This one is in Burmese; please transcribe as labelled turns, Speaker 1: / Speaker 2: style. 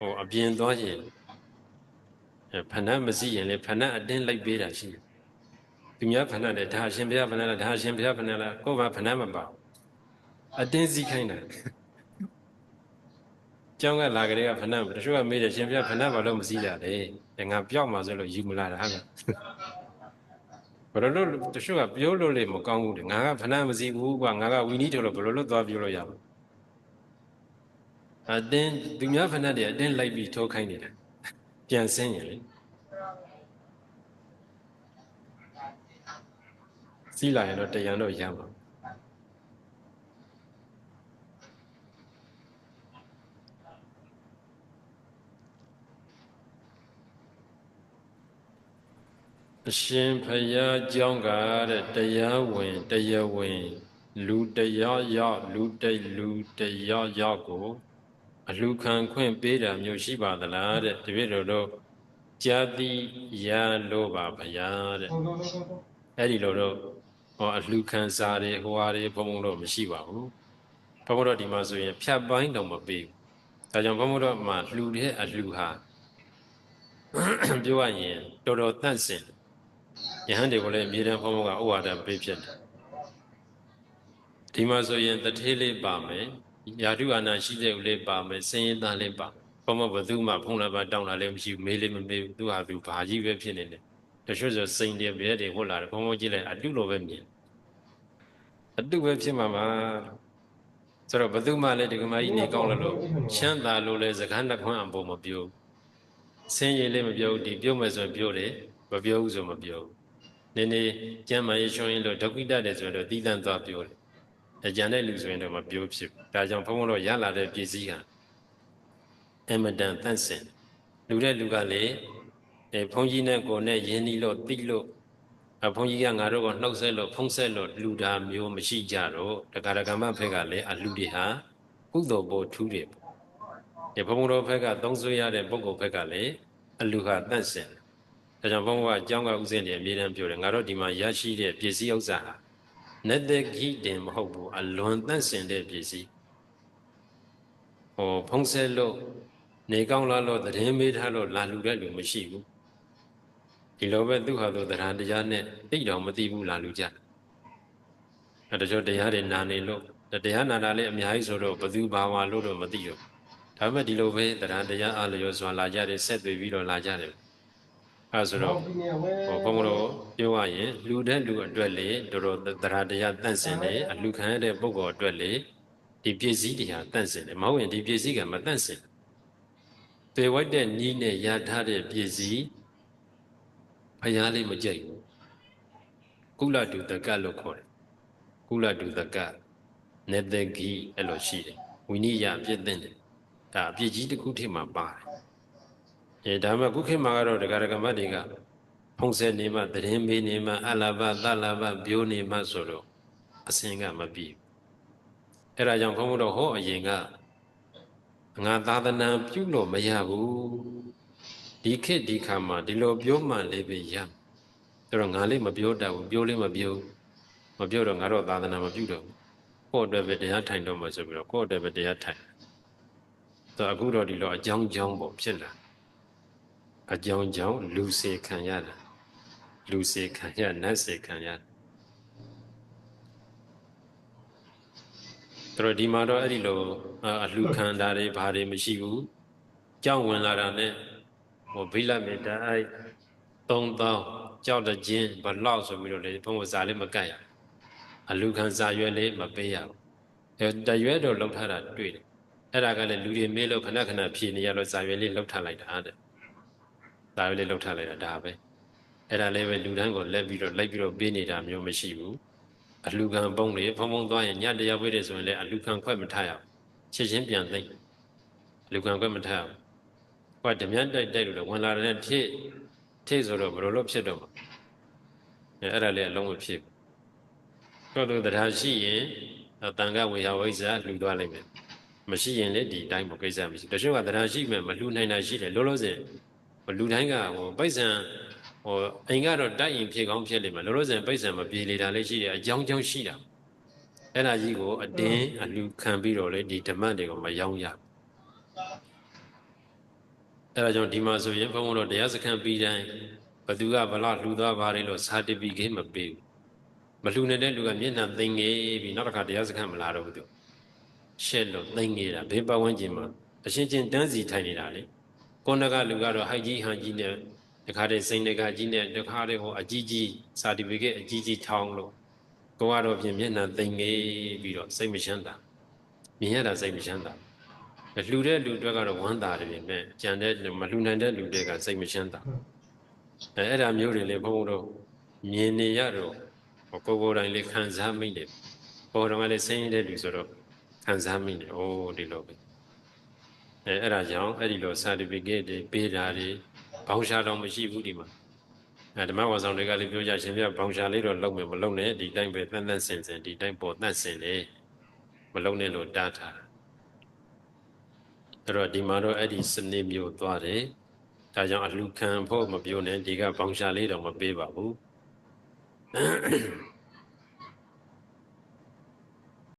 Speaker 1: ဟိုအပြင်သွားရင်အဲဖဏမစီရင်လေဖဏအတင်းလိုက်ပေးတာရှိတယ်သူများဖဏတယ်ဒါအရှင်ဘုရားဖဏလားဒါအရှင်ဘုရားဖဏလားကိုယ်ကဖဏမပါဘူးအတင်းစီခိုင်းတာကျောင်းကလာကြတဲ့ကဖဏတချို့ကမေးတယ်ရှင်ဘုရားဖဏဘာလို့မစီးတာလဲငါပြောက်မှာဆိုလို့ယူမလာတာဟာဘယ်လိုလို့တချို့ကပြောလို့လေမကောင်းဘူးလေငါကဖဏမစီးဘူးကွာငါကဝီနီးထုတ်လို့ဘယ်လိုလို့သွားပြောလို့ရမလဲ အတင်းသူများဖဏတွေအတင်းလိုက်ပြီးထိုးခိုင်းနေတယ်ပြန်ဆင်းရင်လေစီးလာရင်တော့တရားတော့ရမှာအရှင်ဖယားကြောင်းကတဲ့တရားဝင်တရားဝင် လူတရားရောက်လူတိတ်လူတရားရောက်ကို အလှခံခွင့်ပေးတာမျိုးရှိပါသလားတဲ့တပည့်တော်တို့ကြာတိရလို့ပါဗျာတဲ့အဲ့ဒီလိုတော့ဟောအလှခံစားတွေဟိုဟာတွေဘုံဘုံတော့မရှိပါဘူးဘုံဘုံတော့ဒီမှာဆိုရင်ဖြတ်ပိုင်းတော့မပေးဘူးဒါကြောင့်ဘုံဘုံတော့မှလှူတဲ့အလှူဟာပြောရရင်တော်တော်တန့်စင်ယဟန်တွေကိုလည်းအမြဲတမ်းဘုံဘုံကဥပါဒပေးဖြစ်တယ်ဒီမှာဆိုရင်တထေးလေးပါမယ် ယာတုအာနာရှိတဲ့ဦးလေးပါမယ်စင်ရင်သားလေးပါဘုံဘဘသူမှဖုံးလာပါတောင်းလာလည်းမရှိဘူးမေးလည်းမမေးဘူးသူဟာသူဘာကြီးပဲဖြစ်နေတယ်တချို့ဆိုစိန်တယ်ပြဲတယ်ဟုတ်လာတယ်ဘုံဘုံကြည့်လိုက်အတုလိုပဲမြင်အတုပဲဖြစ်မှာပါဆိုတော့ဘသူမှလည်းဒီကမကြီးနေကောင်းလို့လို့ချမ်းသာလို့လည်းစကားနှခွန်းအပေါ်မပြောဆင်းရဲလည်းမပြောဘူးဒီပြောမယ်ဆိုရင်ပြောတယ်မပြောဘူးဆိုမပြောဘူးနည်းနည်းကျမ်းမာရေးချွန်ရင်လို့ဒုက္ခိတတယ်ဆိုတော့တီးတန့်သွားပြောတယ် အကြံတဲ့လူဆိုရင်တော့မပြောဖြစ်ဘူးဒါကြောင့်ဘုန်းဘုန်းတို့ရလာတဲ့ပြည်စည်းကအမတန်တန့်စင်လူတဲ့လူကလေအဲဘုန်းကြီးနဲ့ကိုယ်နဲ့ယင်းနီလို့တိလို့အဘုန်းကြီးကငါတို့ကိုနှုတ်ဆက်လို့ဖုံးဆက်လို့လူတာမျိုးမရှိကြတော့တက္ကရာကမ္မဖက်ကလည်းအလူတွေဟာကုသိုလ်ပေါ်ထူးတယ်ဒီဘုန်းဘုန်းတို့ဖက်ကသုံးဆွေးရတဲ့ပုဂ္ဂိုလ်ဖက်ကလည်းအလူဟာတန့်စင်ဒါကြောင့်ဘုန်းဘုန်းကအကြောင်းကဥစဉ်တွေအမြဲတမ်းပြောတယ်ငါတို့ဒီမှာရရှိတဲ့ပစ္စည်းဥစ္စာဟာ နတ္တခိတင်မဟုတ်ဘူးအလွန်တန့်စင်တဲ့ပစ္စည်းဟောဖုံးဆဲလို့နေကောင်းလာလို့သတင်းမေးထားလို့လာလူတဲ့လူမရှိဘူးဒီလိုပဲသူဟာသူတရားတရားနဲ့သိတော်မသိဘူးလာလူကြအဲတချို့တရားတွေနာနေလို့တရားနာတာလည်းအများကြီးဆိုတော့ဘသူဘာဝလို့တော့မသိတော့ဒါပေမဲ့ဒီလိုပဲတရားတရားအလျော်စွာလာကြတယ်ဆက်သွေးပြီးတော့လာကြတယ် အဲဆိုတော့ဟောဘုံဘုံတို့ပြောရရင်လူတဲ့လူအတွက်လေတော်တော်တရားတရားတန့်စင်တယ်အလူခံရတဲ့ပုဂ္ဂိုလ်အတွက်လေဒီပစ္စည်းတရားတန့်စင်တယ်မဟုတ်ရင်ဒီပစ္စည်းကမတန့်စင်တေဝိုက်တဲ့နီးနဲ့ရထားတဲ့ပစ္စည်းဖျားလေးမကြိုက်ဘူးကုလတုတကလို့ခေါ်တယ်ကုလတုတကနေတဂီအဲ့လိုရှိတယ်ဝိနည်းရပြည့်တဲ့တယ်ဒါအပြည့်ကြီးတစ်ခုထိမှပါတယ် အဲဒါမှခုခေတ်မှာကတော့ဒကာဒကမတ်တွေကဖုံးဆဲနေမှသတင်းမေးနေမှအလာဘသလာဘပြိုးနေမှဆိုတော့အစင်ကမပြီးအဲ့ဒါကြောင့်ဘုန်းဘုတော်ဟောအရင်ကငါသာသနာပြုလို့မရဘူးဒီခေတ်ဒီခါမှာဒီလိုပြောမှလည်းပဲရအဲ့တော့ငါလေးမပြောတတ်ဘူးပြောလေးမပြောမပြောတော့ငါတော့သာသနာမပြုတော့ဘူးကိုယ့်အတွက်ပဲတရားထိုင်တော့မှဆိုပြီးတော့ကိုယ့်အတွက်ပဲတရားထိုင်တော့အခုတော့ဒီလိုအကြောင်းကြောင်းပေါ့ဖြစ်လာ အကြောင်းကြောင့်လူစေခံရတာလူစေခံရနတ်စေခံရတို့ဒီမှာတော့အဲ့ဒီလိုအလှခံတာတွေဘာတွေမရှိဘူးကြောင်းဝင်လာတာနဲ့ဟိုဘိလမေတ္တာအဲ့3000ကြောက်တဲ့ချင်းဘလောက်ဆိုပြီးတော့လေဘုံဝစာလေးမကတ်ရအလှခံစာရွက်လေးမပေးရဘူးအဲတရွက်တော့လောက်ထားတာတွေ့တယ်အဲ့ဒါကလည်းလူတွေမေးလို့ခဏခဏဖြေနေရလို့စာရွက်လေးလောက်ထားလိုက်တာတဲ့ ဒါပဲလေးလှုပ်ထားလိုက်တာဒါပဲအဲ့ဒါလည်းပဲလူတန်းကိုလက်ပြီးတော့လိုက်ပြီးတော့ပေးနေတာမျိုးမရှိဘူးအလူခံပုံးတွေဖုံဖုံသွားရင်ညတရားဝေးတယ်ဆိုရင်လည်းအလူခံခွက်မထားရဘူးချက်ချင်းပြန်သိမ့်အလူခံခွက်မထားရဘူးဟောဓမြတိုက်တိုက်လို့လည်းဝင်လာတဲ့ထိထိဆိုတော့ဘယ်လိုလုပ်ဖြစ်တော့မှာအဲ့ဒါလည်းအလုံးမဖြစ်ဘူးတို့တို့တရားရှိရင်တန်ခဝေယဝိဇ္ဇာလှူသွားလိုက်မယ်မရှိရင်လည်းဒီတိုင်းပေါ့ကိစ္စမရှိတချို့ကတရားရှိမယ်မလှူနိုင်တာရှိတယ်လောလောဆယ် လူတိုင်းကဟိုပိုက်ဆံဟိုအိမ်ကတော့တိုက်ရင်ဖြေကောင်းဖြစ်လိမ့်မယ်လောလောဆယ်ပိုက်ဆံမပြေလေတာလေးရှိတယ်အကြောင်းကြောင်းရှိတာအဲ့ဒါကြီးကိုအတင်းအလူခံပြီးတော့လေဒီဓမ္မတွေကိုမယောင်းရအဲဒါကြောင့်ဒီမှာဆိုရင်ဘုန်းဘုန်းတို့တရားစခန်းပြီးတိုင်းဘသူကဘလောက်လှူသွားပါတယ်လို့စာတိပိကေမပေးဘူးမလှူနေတဲ့လူကမျက်နှာသိငယ်ပြီးနောက်တစ်ခါတရားစခန်းမလာတော့ဘူးသူရှက်လို့သိငယ်တာဘေးပတ်ဝန်းကျင်မှာအရှင်းချင်းတန်းစီထိုင်နေတာလေ ကိုယ်နကလူကတော့ဟိုက်ကြီးဟန်ကြီးနဲ့တခါတည်းစိန်တကကြီးနဲ့တခါတည်းဟိုအကြီးကြီးစာတိပိကေအကြီးကြီးထောင်းလို့ကိုကတော့ပြင်မျက်နှာသိငယ်ပြီးတော့စိတ်မချမ်းသာမြင်ရတာစိတ်မချမ်းသာလှူတဲ့လူတွေကတော့ဝမ်းသာတယ်ပြင်မဲ့ကြံတဲ့မလှူနိုင်တဲ့လူတွေကစိတ်မချမ်းသာအဲအဲ့ဒါမျိုးတွေလေဘုန်းဘုန်းတို့မြင်နေရတော့ကိုယ်ကိုယ်တိုင်လေးခံစားမိတယ်ဘောတော်ကလည်းဆင်းရဲတဲ့လူဆိုတော့ခံစားမိတယ်အိုးဒီလိုပဲ အဲအဲ့ဒါကြောင့်အဲ့ဒီလို certificate တွေပေးတာတွေဘောင်ရှာတော့မရှိဘူးဒီမှာအဲဓမ္မဝါဆောင်တွေကလည်းပြောကြရှင်ပြဘောင်ရှာလေးတော့လုံးမယ်မလုံးနဲ့ဒီတိုင်းပဲတန်တန်ဆင်ဆင်ဒီတိုင်းပေါ်တန့်ဆင်လေမလုံးနဲ့လို့တားထားတာအဲ့တော့ဒီမှာတော့အဲ့ဒီစနစ်မျိုးသွားတယ်။ဒါကြောင့်အလူခံဖို့မပြောနဲ့ဒီကဘောင်ရှာလေးတော့မပေးပါဘူး